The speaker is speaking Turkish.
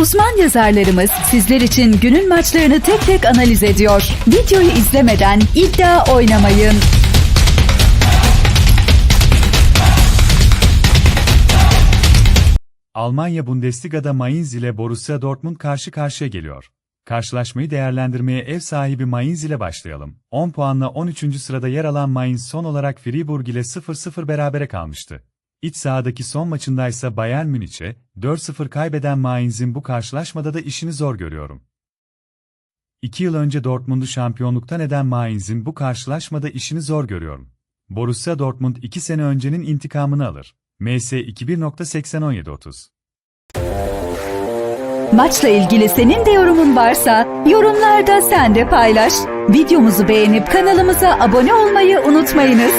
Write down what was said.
Uzman yazarlarımız sizler için günün maçlarını tek tek analiz ediyor. Videoyu izlemeden iddia oynamayın. Almanya Bundesliga'da Mainz ile Borussia Dortmund karşı karşıya geliyor. Karşılaşmayı değerlendirmeye ev sahibi Mainz ile başlayalım. 10 puanla 13. sırada yer alan Mainz son olarak Freiburg ile 0-0 berabere kalmıştı. İç sahadaki son maçındaysa Bayern Münih'e 4-0 kaybeden Mainz'in bu karşılaşmada da işini zor görüyorum. İki yıl önce Dortmund'u şampiyonluktan eden Mainz'in bu karşılaşmada işini zor görüyorum. Borussia Dortmund 2 sene öncenin intikamını alır. MS 21.801730 Maçla ilgili senin de yorumun varsa yorumlarda sen de paylaş. Videomuzu beğenip kanalımıza abone olmayı unutmayınız.